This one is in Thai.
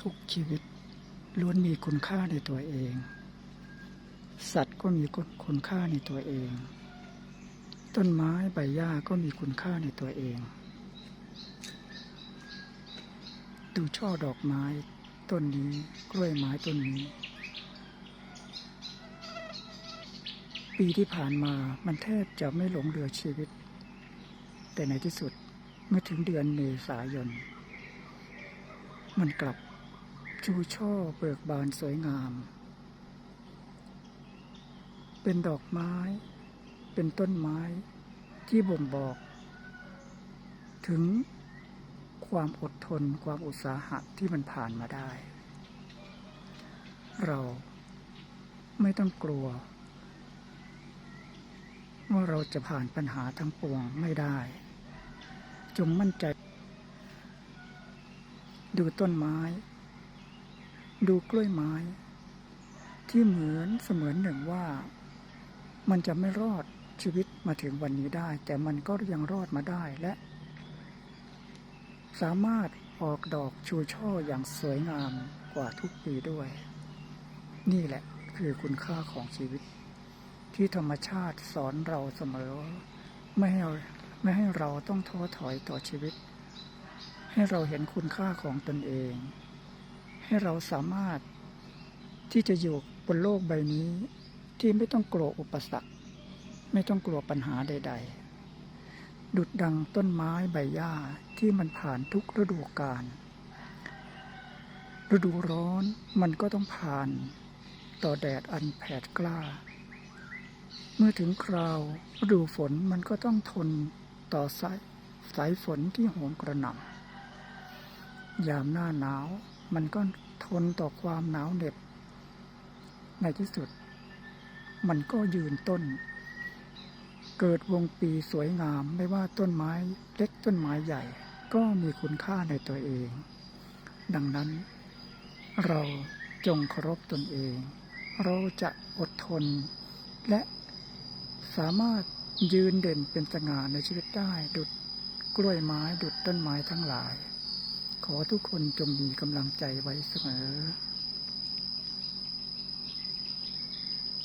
ทุกชีวิตล้วนมีคุณค่าในตัวเอง สัตว์ก็มีคุณค่าในตัวเอง ต้นไม้ใบหญ้าก็มีคุณค่าในตัวเอง ดูช่อดอกไม้ต้นนี้กล้วยไม้ต้นนี้ ปีที่ผ่านมามันแทบจะไม่หลงเหลือชีวิต แต่ในที่สุดเมื่อถึงเดือนเมษายน มันกลับ ชูช่อเบิกบานสวยงาม เป็นดอกไม้ เป็นต้นไม้ที่บ่งบอก ถึงความอดทนความอุตสาหะที่มันผ่านมาได้ เราไม่ต้องกลัว ว่าเราจะผ่านปัญหาทั้งปวงไม่ได้ จงมั่นใจ ดูต้นไม้ ดูกล้วยไม้ ที่เหมือนเสมือนหนึ่งว่า มันจะไม่รอดชีวิตมาถึงวันนี้ได้ แต่มันก็ยังรอดมาได้และ สามารถออกดอกชูช่ออย่างสวยงามกว่าทุกปีด้วย นี่แหละคือคุณค่าของชีวิต ที่ธรรมชาติสอนเราเสมอ ไม่ให้ไม่ให้เราต้องท้อถอยต่อชีวิต ให้เราเห็นคุณค่าของตนเอง ให้เราสามารถที่จะอยู่บนโลกใบนี้ที่ไม่ต้องกลัวอุปสรรค ไม่ต้องกลัวปัญหาใด ๆ ดุดดังต้นไม้ใบหญ้าที่มันผ่านทุกฤดูกาลฤดูร้อนมันก็ต้องผ่านต่อแดดอันแผดกล้า เมื่อถึงคราวฤดูฝนมันก็ต้องทนต่อสายสายฝนที่โหมกระหน่ำยามหน้าหนาว มันก็ทนต่อความหนาวเหน็บ ในที่สุด มันก็ยืนต้น เกิดวงปีสวยงามไม่ว่าต้นไม้เล็กต้นไม้ใหญ่ ก็มีคุณค่าในตัวเอง ดังนั้น เราจงเคารพตนเอง เราจะอดทน และสามารถยืนเด่นเป็นสง่าในชีวิตได้ดุดกล้วยไม้ดุดต้นไม้ทั้งหลาย ขอทุกคนจงมีกำลังใจไว้เสมอ